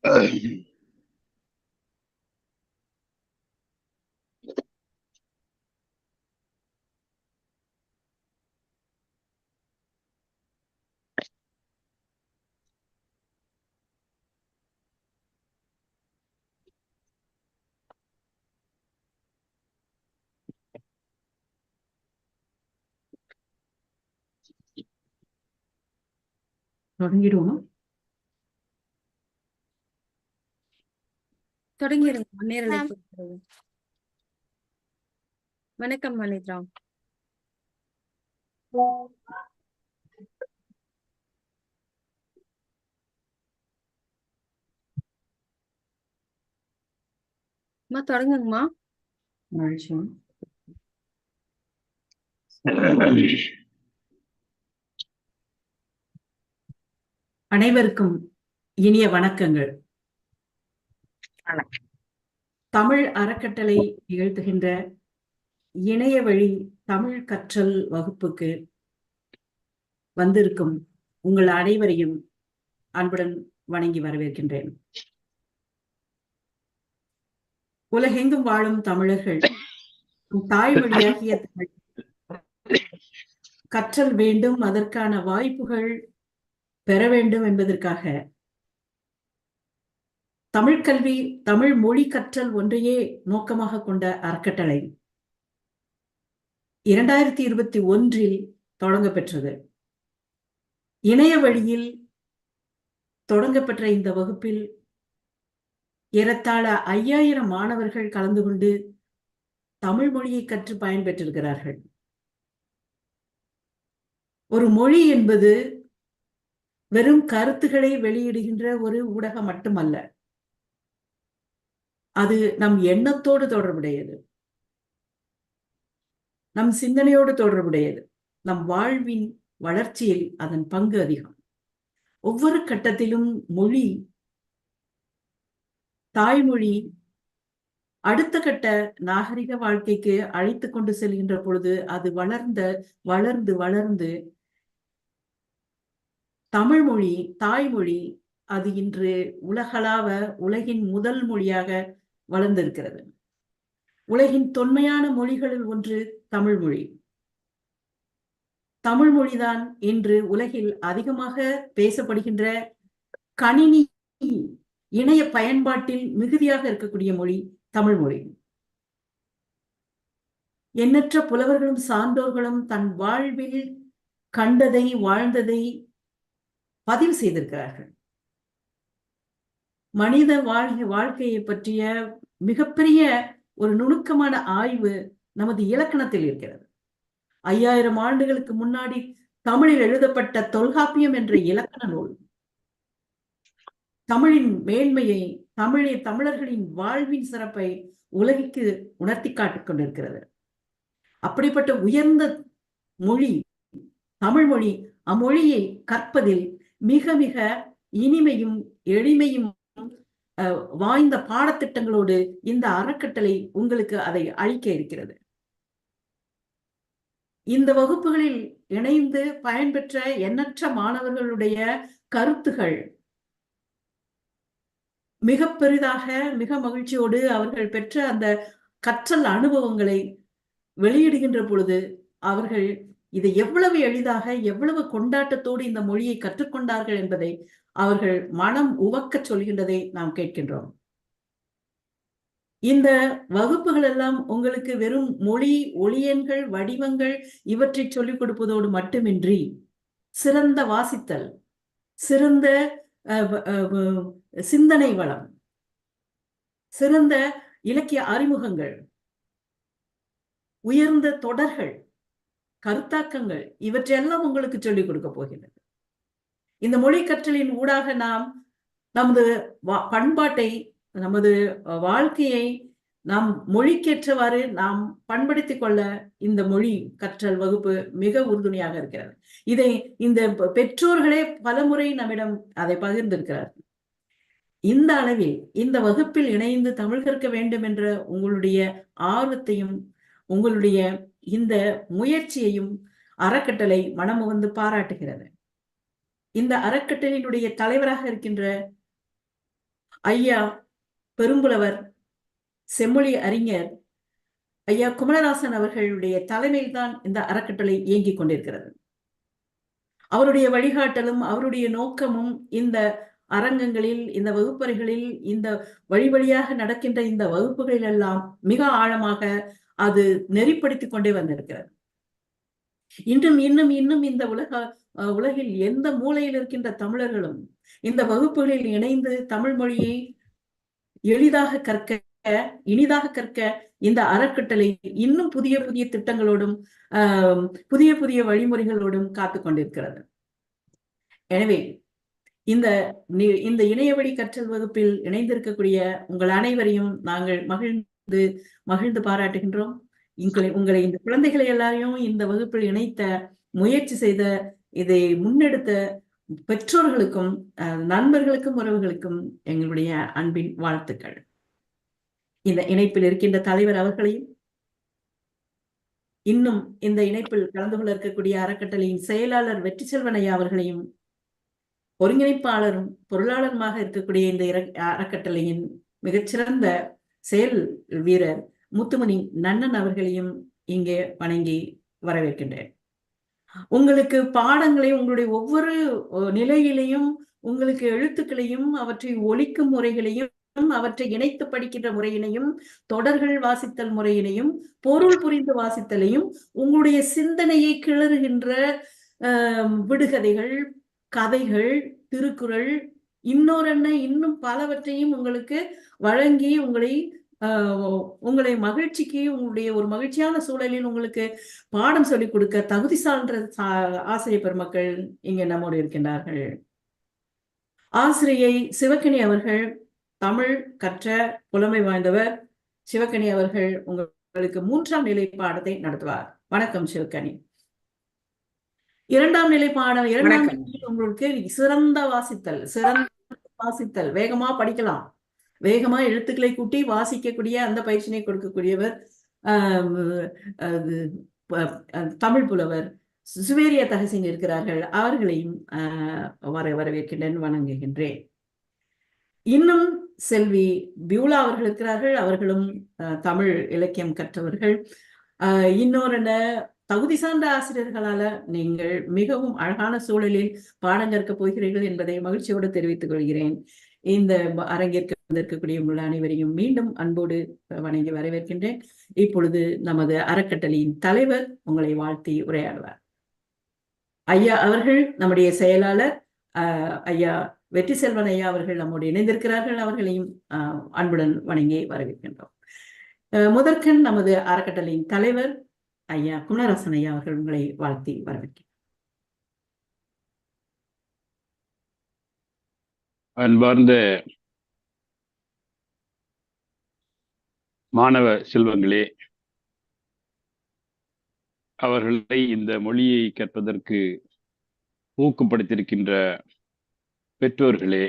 はい。தொடங்கிடுவோம். தொடங்கிடுங்க. வணக்கம் மனித்ரா அம்மா தொடங்குங்கம்மா. மகிழ்ச்சியும் அனைவருக்கும் இனிய வணக்கங்கள். தமிழ் அறக்கட்டளை நிகழ்த்துகின்ற இணைய வழி தமிழ் கற்றல் வகுப்புக்கு வந்திருக்கும் உங்கள் அனைவரையும் அன்புடன் வணங்கி வரவேற்கின்றேன். உலகெங்கும் வாழும் தமிழர்கள் நம் தாய்மொழியாகிய தமிழ் கற்றல் வேண்டும் அதற்கான வாய்ப்புகள் பெற வேண்டும் என்பதற்காக. தமிழ் கல்வி தமிழ் மொழி கற்றல் ஒன்றையே நோக்கமாக கொண்ட அறக்கட்டளை. இரண்டாயிரத்தி இருபத்தி ஒன்றில் தொடங்கப்பெற்றது. இணைய வழியில் தொடங்கப்பெற்ற இந்த வகுப்பில் ஏறத்தாழ ஐயாயிரம் மாணவர்கள் கலந்து கொண்டு தமிழ் மொழியை கற்று பயன்பெற்றிருக்கிறார்கள். ஒரு மொழி என்பது வெறும் கருத்துக்களை வெளியிடுகின்ற ஒரு ஊடகம் மட்டுமல்ல. அது நம் எண்ணத்தோடு தொடர்புடையது. நம் சிந்தனையோடு தொடர்புடையது. நம் வாழ்வின் வளர்ச்சியில் அதன் பங்கு அதிகம். ஒவ்வொரு கட்டத்திலும் மொழி தாய்மொழி அடுத்த கட்ட நாகரிக வாழ்க்கைக்கு அழைத்து கொண்டு செல்கின்ற பொழுது அது வளர்ந்த வளர்ந்து வளர்ந்து தமிழ்மொழி தாய்மொழி அது இன்று உலகளாவ உலகின் முதல் மொழியாக வளர்ந்திருக்கிறது. உலகின் தொன்மையான மொழிகளில் ஒன்று தமிழ்மொழி. தமிழ்மொழிதான் இன்று உலகில் அதிகமாக பேசப்படுகின்ற கணினி இணைய பயன்பாட்டில் மிகுதியாக இருக்கக்கூடிய மொழி தமிழ்மொழி. எண்ணற்ற புலவர்களும் சான்றோர்களும் தன் வாழ்வில் கண்டதை வாழ்ந்ததை பதிவு செய்திருக்கிறார்கள். மனித வாழ்க்கை வாழ்க்கையை பற்றிய மிகப்பெரிய ஒரு நுணுக்கமான ஆய்வு நமது இலக்கணத்தில் இருக்கிறது. ஐயாயிரம் ஆண்டுகளுக்கு முன்னாடி தமிழில் எழுதப்பட்ட தொல்காப்பியம் என்ற இலக்கண நூல். தமிழின் மேன்மையை தமிழை தமிழர்களின் வாழ்வின் சிறப்பை உலகிற்கு உணர்த்தி காட்டிக் கொண்டிருக்கிறது. அப்படிப்பட்ட உயர்ந்த மொழி தமிழ் மொழி அம்மொழியை கற்பதில் மிக மிக இனிமையும் எளிமையும் வாய்ந்த பாடத்திட்டங்களோடு இந்த அறக்கட்டளை உங்களுக்கு அதை அளிக்க இருக்கிறது. இந்த வகுப்புகளில் இணைந்து பயன்பெற்ற எண்ணற்ற மாணவர்களுடைய கருத்துகள் மிக பெரிதாக மிக மகிழ்ச்சியோடு அவர்கள் பெற்ற அந்த கற்றல் அனுபவங்களை வெளியிடுகின்ற பொழுது அவர்கள் இதை எவ்வளவு எளிதாக எவ்வளவு கொண்டாட்டத்தோடு இந்த மொழியை கற்றுக்கொண்டார்கள் என்பதை அவர்கள் மனம் உவக்க சொல்கின்றதை நாம் கேட்கின்றோம். இந்த வகுப்புகள் எல்லாம் உங்களுக்கு வெறும் மொழி ஒளியன்கள் வடிவங்கள் இவற்றை சொல்லிக் கொடுப்பதோடு மட்டுமின்றி சிறந்த வாசித்தல் சிறந்த சிந்தனை வளம் சிறந்த இலக்கிய அறிமுகங்கள் உயர்ந்த தொடர்கள் கருத்தாக்கங்கள் இவற்றையெல்லாம் உங்களுக்கு சொல்லிக் கொடுக்க போகின்றது. இந்த மொழி கற்றலின் ஊடாக நாம் நமது பண்பாட்டை நமது வாழ்க்கையை நாம் மொழிக்கேற்றவாறு நாம் பண்படுத்திக் கொள்ள இந்த மொழி கற்றல் வகுப்பு மிக உறுதுணையாக இருக்கிறது. இதை இந்த பெற்றோர்களே பலமுறை நம்மிடம் அதை பகிர்ந்திருக்கிறார்கள். இந்த அளவில் இந்த வகுப்பில் இணைந்து தமிழ் கற்க வேண்டும் என்ற உங்களுடைய ஆர்வத்தையும் உங்களுடைய இந்த முயற்சியையும் அறக்கட்டளை மனமுகந்து பாராட்டுகிறது. இந்த அறக்கட்டளையினுடைய தலைவராக இருக்கின்ற ஐயா பெரும்புலவர் செம்மொழி அறிஞர் ஐயா குமரராசன் அவர்களுடைய தலைமையில் தான் இந்த அறக்கட்டளை இயங்கிக் கொண்டிருக்கிறது. அவருடைய வழிகாட்டலும் அவருடைய நோக்கமும் இந்த அரங்கங்களில் இந்த வகுப்பறைகளில் இந்த வழி வழியாக நடக்கின்ற இந்த வகுப்புகளில் எல்லாம் மிக ஆழமாக அது நெறிப்படுத்திக் கொண்டே வந்திருக்கிறது. இன்னும் இன்னும் இன்னும் இந்த உலக உலகில் எந்த மூலையில் இருக்கின்ற தமிழர்களும் இந்த வகுப்புகளில் இணைந்து தமிழ் மொழியை எளிதாக கற்க இனிதாக கற்க இந்த அறக்கட்டளை இன்னும் புதிய புதிய திட்டங்களோடும் ஆஹ், புதிய புதிய வழிமுறைகளோடும் காத்து கொண்டிருக்கிறது. எனவே இந்த இந்த இணையவழி கற்றல் வகுப்பில் இணைந்திருக்கக்கூடிய உங்கள் அனைவரையும் நாங்கள் மகிழ்ந்து மகிழ்ந்து பாராட்டுகின்றோம். உங்களை உங்களை இந்த குழந்தைகளை எல்லாரையும் இந்த வகுப்பில் இணைத்த முயற்சி செய்த இதை முன்னெடுத்த பெற்றோர்களுக்கும் அஹ், நண்பர்களுக்கும் உறவுகளுக்கும் எங்களுடைய அன்பின் வாழ்த்துக்கள். இந்த இணைப்பில் இருக்கின்ற தலைவர் அவர்களையும் இன்னும் இந்த இணைப்பில் கலந்து கொள்ள இருக்கக்கூடிய அறக்கட்டளையின் செயலாளர் வெற்றி செல்வனையா அவர்களையும் ஒருங்கிணைப்பாளரும் பொருளாளருமாக இருக்கக்கூடிய இந்த அறக்கட்டளையின் மிகச்சிறந்த செயல் வீரர் முத்துமணி நன்னன் அவர்களையும் இங்கே வணங்கி வரவேற்கின்றேன். உங்களுக்கு பாடங்களை உங்களுடைய ஒவ்வொரு நிலையிலையும் உங்களுக்கு எழுத்துக்களையும் அவற்றை ஒழிக்கும் முறைகளையும் அவற்றை இணைத்து படிக்கின்ற முறையினையும் தொடர்கள் வாசித்தல் முறையினையும் பொருள் புரிந்து வாசித்தலையும் உங்களுடைய சிந்தனையை கிளறுகின்ற ஆஹ், விடுகதைகள் கதைகள் திருக்குறள் இன்னொரென்ன இன்னும் பலவற்றையும் உங்களுக்கு வழங்கி உங்களை உங்களை மகிழ்ச்சிக்கு உங்களுடைய ஒரு மகிழ்ச்சியான சூழலில் உங்களுக்கு பாடம் சொல்லிக் கொடுக்க தகுதி சான்ற ஆசிரியர் பெருமக்கள் இங்கே நம்மோடு இருக்கின்றார்கள். ஆசிரியை சிவக்கனி அவர்கள் தமிழ் கற்ற புலமை வாய்ந்தவர் சிவக்கனி அவர்கள் உங்களுக்கு மூன்றாம் நிலை பாடத்தை நடத்துவார். வணக்கம் சிவக்கனி. இரண்டாம் நிலை பாடம் இரண்டாம் உங்களுக்கு சிறந்த வாசித்தல் சிறந்த வாசித்தல். வேகமா படிக்கலாம். வேகமா எழுத்துக்களை கூட்டி வாசிக்கக்கூடிய அந்த பயிற்சினை கொடுக்கக்கூடியவர் தமிழ் புலவர் சுவேரிய தகசின் இருக்கிறார்கள். அவர்களையும் வர வரவேற்கின்றேன் வணங்குகின்றேன். இன்னும் செல்வி பியூலா அவர்கள் இருக்கிறார்கள். அவர்களும் தமிழ் இலக்கியம் கற்றவர்கள். ஆஹ், இன்னொரு என்ன தகுதி சார்ந்த ஆசிரியர்களால நீங்கள் மிகவும் அழகான சூழலில் பாடம் கற்க போகிறீர்கள் என்பதை மகிழ்ச்சியோடு தெரிவித்துக் கொள்கிறேன். இந்த அரங்கிற்கு வந்திருக்கக்கூடிய உங்கள் அனைவரையும் மீண்டும் அன்போடு வணங்கி வரவேற்கின்றேன். இப்பொழுது நமது அறக்கட்டளையின் தலைவர் உங்களை வாழ்த்தி உரையாடுவார். ஐயா அவர்கள் நம்முடைய செயலாளர் ஆஹ், ஐயா வெற்றி செல்வன் ஐயா அவர்கள் நம்மோடு இணைந்திருக்கிறார்கள். அவர்களையும் அன்புடன் வணங்கி வரவேற்கின்றோம். முதற்கண் நமது அறக்கட்டளையின் தலைவர் ஐயா குமரரசன் ஐயா அவர்கள் உங்களை வாழ்த்தி வரவேற்கிறேன். அன்பார்ந்த மாணவ செல்வங்களே அவர்களை இந்த மொழியை கற்பதற்கு ஊக்கப்படுத்தியிருக்கின்ற பெற்றோர்களே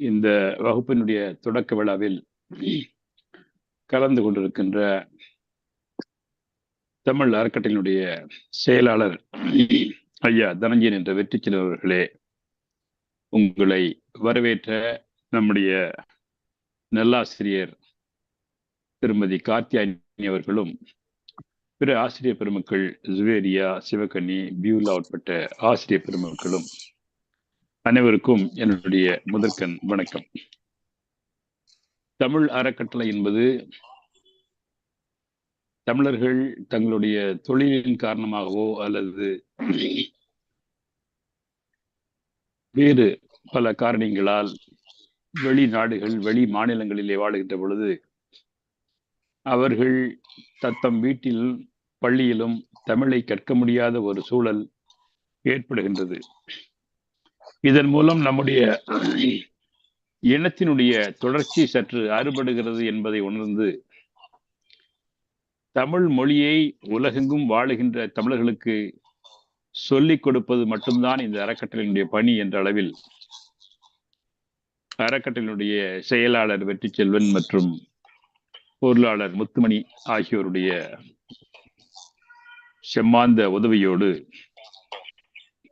இந்த வகுப்பினுடைய தொடக்க விழாவில் கலந்து கொண்டிருக்கின்ற தமிழ் அறக்கட்டளையினுடைய செயலாளர் ஐயா தனஞ்சயன் என்ற வெற்றி செல்வர்களே உங்களை வரவேற்ற நம்முடைய நல்லாசிரியர் திருமதி கார்த்தியாயினி அவர்களும் பிற ஆசிரியர் பெருமக்கள் ஜுவேரியா சிவகன்னி பியூலா உட்பட்ட ஆசிரியர் பெருமக்களும் அனைவருக்கும் என்னுடைய முதற்கண் வணக்கம். தமிழ் அறக்கட்டளை என்பது தமிழர்கள் தங்களுடைய தொழிலின் காரணமாகவோ அல்லது வேறு பல காரணங்களால் வெளிநாடுகள் வெளி மாநிலங்களிலே வாழுகின்ற பொழுது அவர்கள் தத்தம் வீட்டில் பள்ளியிலும் தமிழை கற்க முடியாத ஒரு சூழல் ஏற்படுகின்றது. இதன் மூலம் நம்முடைய இனத்தினுடைய தொடர்ச்சி சற்று அறுபடுகிறது என்பதை உணர்ந்து தமிழ் மொழியை உலகெங்கும் வாழுகின்ற தமிழர்களுக்கு சொல்லிக் கொடுப்பது மட்டும்தான் இந்த அறக்கட்டளையினுடைய பணி என்ற அளவில். அறக்கட்டளையினுடைய செயலாளர் வெற்றி செல்வன் மற்றும் பொருளாளர் முத்துமணி ஆகியோருடைய செம்மாந்த உதவியோடு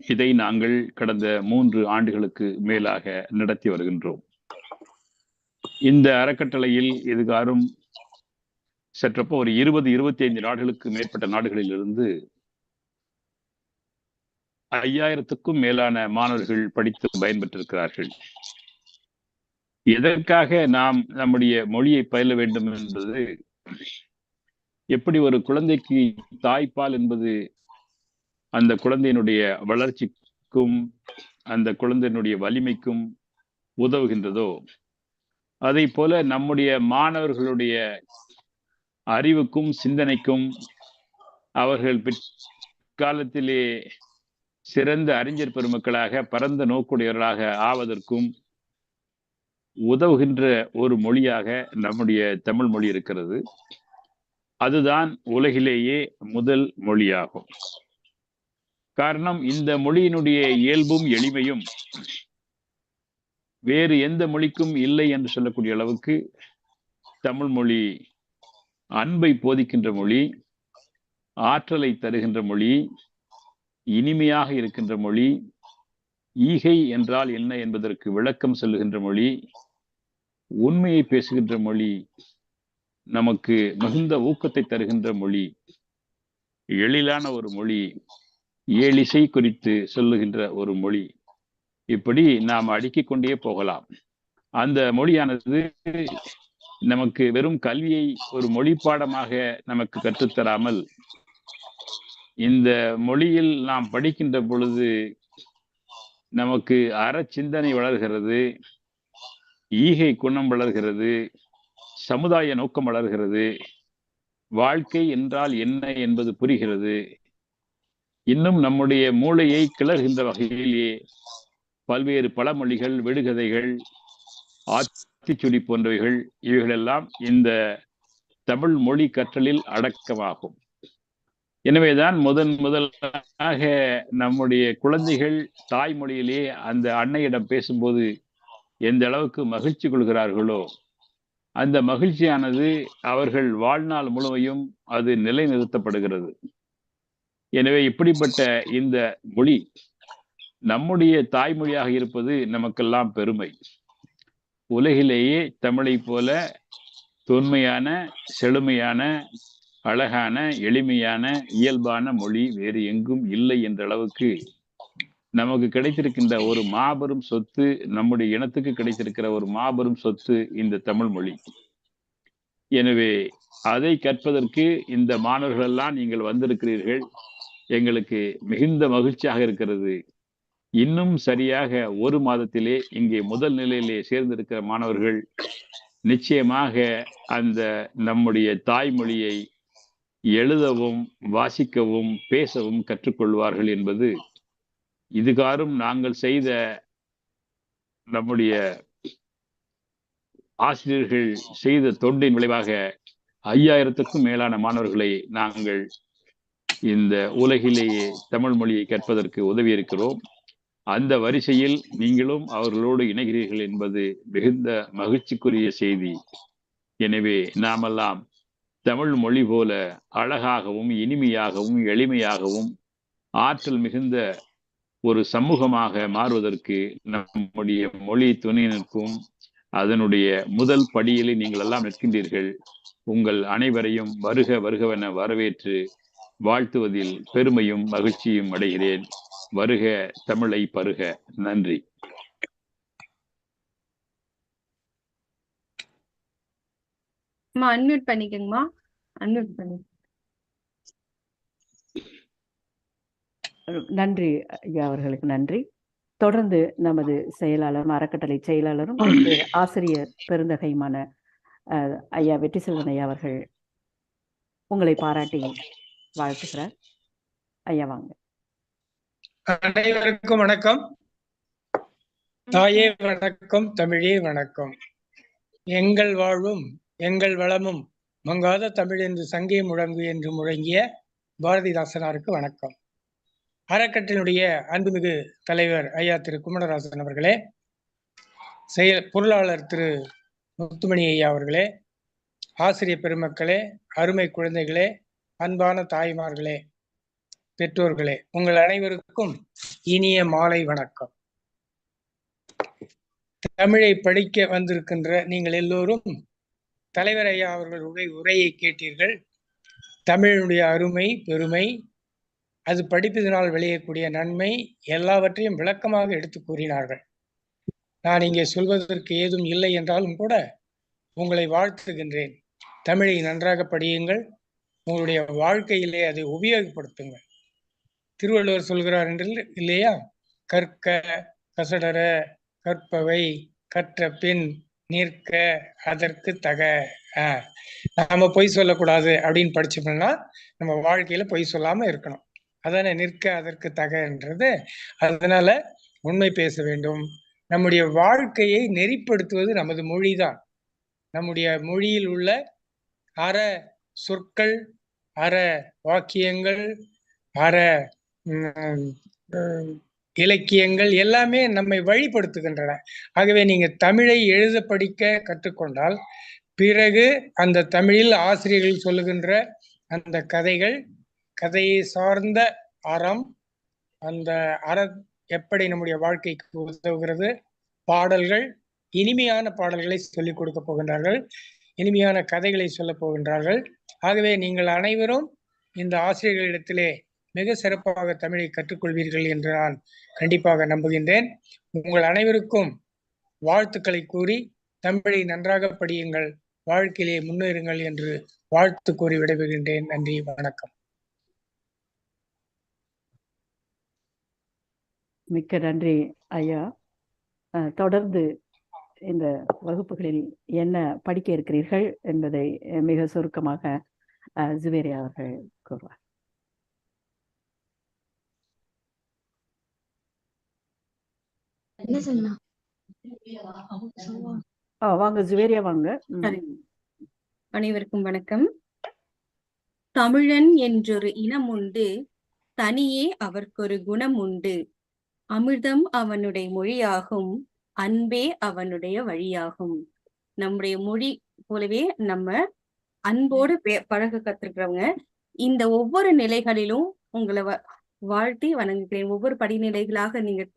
இதை நாங்கள் கடந்த மூன்று ஆண்டுகளுக்கு மேலாக நடத்தி வருகின்றோம். இந்த அறக்கட்டளையில் இதுகாரும் சற்றப்போ ஒரு இருபது இருபத்தி ஐந்து நாடுகளுக்கு மேற்பட்ட நாடுகளில் இருந்து ஐயாயிரத்துக்கும் மேலான மாணவர்கள் படித்து பயன்பெற்றிருக்கிறார்கள். எதற்காக நாம் நம்முடைய மொழியை பயில வேண்டும் என்பது எப்படி ஒரு குழந்தைக்கு தாய்ப்பால் என்பது அந்த குழந்தையினுடைய வளர்ச்சிக்கும் அந்த குழந்தையினுடைய வலிமைக்கும் உதவுகின்றதோ அதை போல நம்முடைய மாணவர்களுடைய அறிவுக்கும் சிந்தனைக்கும் அவர்கள் பிற்காலத்திலே சிறந்த அறிஞர் பெருமக்களாக பரந்த நோக்குடையவர்களாக ஆவதற்கும் உதவுகின்ற ஒரு மொழியாக நம்முடைய தமிழ் மொழி இருக்கிறது. அதுதான் உலகிலேயே முதல் மொழியாகும். காரணம் இந்த மொழியினுடைய இயல்பும் எளிமையும் வேறு எந்த மொழிக்கும் இல்லை என்று சொல்லக்கூடிய அளவுக்கு தமிழ் மொழி அன்பை போதிக்கின்ற மொழி ஆற்றலை தருகின்ற மொழி இனிமையாக இருக்கின்ற மொழி ஈகை என்றால் என்ன என்பதற்கு விளக்கம் சொல்லுகின்ற மொழி உண்மையை பேசுகின்ற மொழி நமக்கு மிகுந்த ஊக்கத்தை தருகின்ற மொழி எழிலான ஒரு மொழி ஏழிசை குறித்து சொல்லுகின்ற ஒரு மொழி. இப்படி நாம் அடுக்கிக் கொண்டே போகலாம். அந்த மொழியானது நமக்கு வெறும் கல்வியை ஒரு மொழி பாடமாக நமக்கு கற்றுத்தராமல் இந்த மொழியில் நாம் படிக்கின்ற பொழுது நமக்கு அற சிந்தனை வளர்கிறது ஈகை குணம் வளர்கிறது சமுதாய நோக்கம் வளர்கிறது வாழ்க்கை என்றால் என்ன என்பது புரிகிறது. இன்னும் நம்முடைய மூளையை கிளறுகின்ற வகையிலேயே பல்வேறு பழமொழிகள் விடுகதைகள் ஆத்திச்சுடி போன்றவைகள் இவைகளெல்லாம் இந்த தமிழ் மொழி கற்றலில் அடக்கமாகும். எனவேதான் முதன் முதலாக நம்முடைய குழந்தைகள் தாய்மொழியிலே அந்த அன்னையிடம் பேசும்போது எந்த அளவுக்கு மகிழ்ச்சி கொள்கிறார்களோ அந்த மகிழ்ச்சியானது அவர்கள் வாழ்நாள் முழுமையும் அது நிலைநிறுத்தப்படுகிறது. எனவே இப்படிப்பட்ட இந்த மொழி நம்முடைய தாய்மொழியாக இருப்பது நமக்கெல்லாம் பெருமை. உலகிலேயே தமிழை போல தொன்மையான செழுமையான அழகான எளிமையான இயல்பான மொழி வேறு எங்கும் இல்லை என்ற அளவுக்கு நமக்கு கிடைத்திருக்கின்ற ஒரு மாபெரும் சொத்து நம்முடைய இனத்துக்கு கிடைத்திருக்கிற ஒரு மாபெரும் சொத்து இந்த தமிழ் மொழி. எனவே அதை கற்பதற்கு இந்த மாணவர்களெல்லாம் நீங்கள் வந்திருக்கிறீர்கள். எங்களுக்கு மிகுந்த மகிழ்ச்சியாக இருக்கிறது. இன்னும் சரியாக ஒரு மாதத்திலே இங்கே முதல் நிலையிலே சேர்ந்திருக்கிற மாணவர்கள் நிச்சயமாக அந்த நம்முடைய தாய்மொழியை எழுதவும் வாசிக்கவும் பேசவும் கற்றுக்கொள்வார்கள் என்பது இதுகாரும் நாங்கள் செய்த நம்முடைய ஆசிரியர்கள் செய்த தொண்டின் விளைவாக ஐயாயிரத்துக்கும் மேலான மாணவர்களை நாங்கள் இந்த உலகிலேயே தமிழ் மொழியை கற்பதற்கு உதவி இருக்கிறோம் அந்த வரிசையில் நீங்களும் அவர்களோடு இணைகிறீர்கள் என்பது மிகுந்த மகிழ்ச்சிக்குரிய செய்தி. எனவே நாமெல்லாம் தமிழ் மொழி போல அழகாகவும் இனிமையாகவும் எளிமையாகவும் ஆற்றல் மிகுந்த ஒரு சமூகமாக மாறுவதற்கு நம்முடைய மொழி துணை நிற்கும். அதனுடைய முதல் படியிலே நீங்கள் எல்லாம் நிற்கின்றீர்கள். உங்கள் அனைவரையும் வருக வருகவென வரவேற்று வாழ்த்துவதில் பெருமையும் மகிழ்ச்சியும் அடைகிறேன். வருக தமிழை பருக. நன்றி. அன்மியூட் பண்ணிக்கங்கம்மா. அன்மியூட் பண்ணி. நன்றி ஐயா அவர்களுக்கு நன்றி. தொடர்ந்து நமது செயலாளரும் அறக்கட்டளை செயலாளரும் ஆசிரியர் பெருந்தகையுமான அஹ், ஐயா வெற்றி செல்வன் ஐயா அவர்கள் உங்களை பாராட்டி வாழ்த்துகிறார். ஐயா வாங்க. அனைவருக்கும் வணக்கம். தாயே வணக்கம் தமிழே வணக்கம். எங்கள் வாழ்வும் எங்கள் வளமும் மங்காத தமிழ் என்று சங்கே முழங்கு என்று முழங்கிய பாரதிதாசனாருக்கு வணக்கம். அறக்கட்டினுடைய அன்புமிகு தலைவர் ஐயா திரு குமரராசன் அவர்களே செயல் பொருளாளர் திரு முத்துமணி ஐயா அவர்களே ஆசிரியர் பெருமக்களே அருமை குழந்தைகளே அன்பான தாய்மார்களே பெற்றோர்களே உங்கள் அனைவருக்கும் இனிய மாலை வணக்கம். தமிழை படிக்க வந்திருக்கின்ற நீங்கள் எல்லோரும் தலைவர் ஐயா அவர்களுடைய உரையை கேட்டீர்கள். தமிழினுடைய அருமை பெருமை அது படிப்பதனால் விளையக்கூடிய நன்மை எல்லாவற்றையும் விளக்கமாக எடுத்து கூறினார்கள். நான் இங்கே சொல்வதற்கு ஏதும் இல்லை என்றாலும் கூட உங்களை வாழ்த்துகின்றேன். தமிழை நன்றாக படியுங்கள். உங்களுடைய வாழ்க்கையிலே அதை உபயோகப்படுத்துங்கள். திருவள்ளுவர் சொல்கிறார் என்று இல்லையா? கற்க கசடர கற்பவை கற்ற பின் நிற்க அதற்கு தக. நாம பொய் சொல்லக்கூடாது அப்படின்னு படிச்சோம்னா நம்ம வாழ்க்கையில பொய் சொல்லாம இருக்கணும். அதானே நிற்க அதற்கு தகன்றது. அதனால உண்மை பேச வேண்டும். நம்முடைய வாழ்க்கையை நெறிப்படுத்துவது நமது மொழிதான். நம்முடைய மொழியில் உள்ள அற சொற்கள் அற வாக்கியங்கள் அற இலக்கியங்கள் எல்லாமே நம்மை வழிபடுத்துகின்றன. ஆகவே நீங்க தமிழை எழுத படிக்க கற்றுக்கொண்டால் பிறகு அந்த தமிழில் ஆசிரியர்கள் சொல்லுகின்ற அந்த கதைகள் கதையை சார்ந்த அறம் அந்த அற எப்படி நம்முடைய வாழ்க்கைக்கு உதவுகிறது பாடல்கள் இனிமையான பாடல்களை சொல்லிக் கொடுக்க போகின்றார்கள் இனிமையான கதைகளை சொல்ல போகின்றார்கள். ஆகவே நீங்கள் அனைவரும் இந்த ஆசிரியர்களிடத்திலே மிக சிறப்பாக தமிழை கற்றுக்கொள்வீர்கள் என்று நான் கண்டிப்பாக நம்புகின்றேன். உங்கள் அனைவருக்கும் வாழ்த்துக்களை கூறி தமிழை நன்றாக படியுங்கள் வாழ்க்கையிலே முன்னேறுங்கள் என்று வாழ்த்து கூறி விடைபெறுகின்றேன். நன்றி வணக்கம். மிக்க நன்றி ஐயா. அஹ், தொடர்ந்து இந்த வகுப்புகளில் என்ன படிக்க இருக்கிறீர்கள் என்பதை மிக சுருக்கமாக அஹ், அவர்கள் கூறுவார். என்ன சொல்லலாம் ஆ, வாங்க ஜுவேரியா வாங்க. அனைவருக்கும் வணக்கம். தமிழன் என்றொரு இனம் உண்டு தனியே அவர்க்கொரு குணம் உண்டு. அமிர்தம் அவனுடைய மொழியாகும் அன்பே அவனுடைய வழியாகும். நம்முடைய மொழி போலவே நம்ம அன்போடு பே- பழக கத்துக்கிறவங்க இந்த ஒவ்வொரு நிலைகளிலும் உங்களை வ- வாழ்த்தி வணங்குகிறேன். ஒவ்வொரு படிநிலைகளாக நீங்க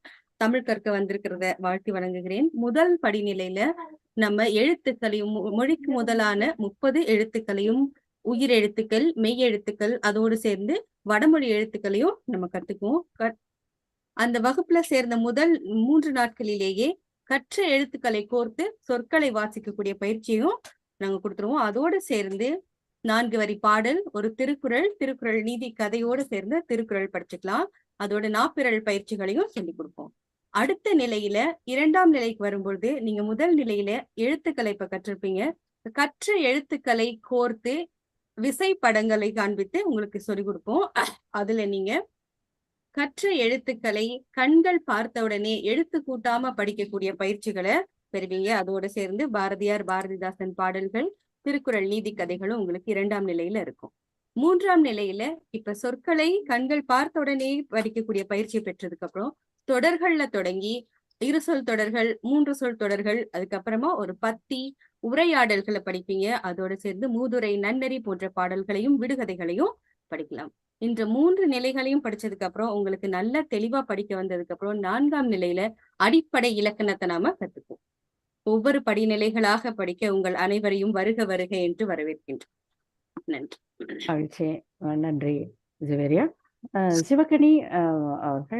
தமிழ் கற்க வந்திருக்கிறத வாழ்த்தி வணங்குகிறேன். முதல் படிநிலையில நம்ம எழுத்துக்களையும் மொழிக்கு முதலான முப்பது எழுத்துக்களையும் உயிர் எழுத்துக்கள் மெய் எழுத்துக்கள் அதோடு சேர்ந்து வடமொழி எழுத்துக்களையும் நம்ம கத்துக்குவோம். அந்த வகுப்புல சேர்ந்த முதல் மூன்று நாட்களிலேயே கற்ற எழுத்துக்களை கோர்த்து சொற்களை வாசிக்கக்கூடிய பயிற்சியும் நாங்க கொடுத்துருவோம். அதோடு சேர்ந்து நான்கு வரி பாடல் ஒரு திருக்குறள் திருக்குறள் நீதி கதையோடு சேர்ந்து திருக்குறள் படிச்சுக்கலாம். அதோட நாப்பிரல் பயிற்சிகளையும் சொல்லிக் கொடுப்போம். அடுத்த நிலையில இரண்டாம் நிலைக்கு வரும்பொழுது நீங்க முதல் நிலையில எழுத்துக்களை இப்ப கற்றிருப்பீங்க. கற்ற எழுத்துக்களை கோர்த்து விசை படங்களை காண்பித்து உங்களுக்கு சொல்லிக் கொடுப்போம். அதுல நீங்க கற்ற எழுத்துக்களை கண்கள் பார்த்த உடனே எழுத்து கூட்டாம படிக்கக்கூடிய பயிற்சிகளை பெறுவீங்க. அதோட சேர்ந்து பாரதியார் பாரதிதாசன் பாடல்கள் திருக்குறள் நீதி கதைகளும் உங்களுக்கு இரண்டாம் நிலையில இருக்கும். மூன்றாம் நிலையில இப்ப சொற்களை கண்கள் பார்த்த உடனே படிக்கக்கூடிய பயிற்சி பெற்றதுக்கு அப்புறம் தொடர்கள்ல தொடங்கி இரு சொல் தொடர்கள் மூன்று சொல் தொடர்கள் அதுக்கப்புறமா ஒரு பத்தி உரையாடல்களை படிப்பீங்க. அதோட சேர்ந்து மூதுரை நன்னெறி போன்ற பாடல்களையும் விடுகதைகளையும் படிக்கலாம். இந்த மூன்று நிலைகளையும் படிச்சதுக்கு அப்புறம் உங்களுக்கு நல்ல தெளிவா படிக்க வந்ததுக்கு அப்புறம் நான்காம் நிலையில அடிப்படை இலக்கணத்தை நாம கத்துக்குவோம் ஒவ்வொரு படிநிலைகளாக படிக்க உங்கள் அனைவரையும் வருக வருக என்று வரவேற்கின்றோம். நன்றி. நன்றி சிவகணி அவர்கள்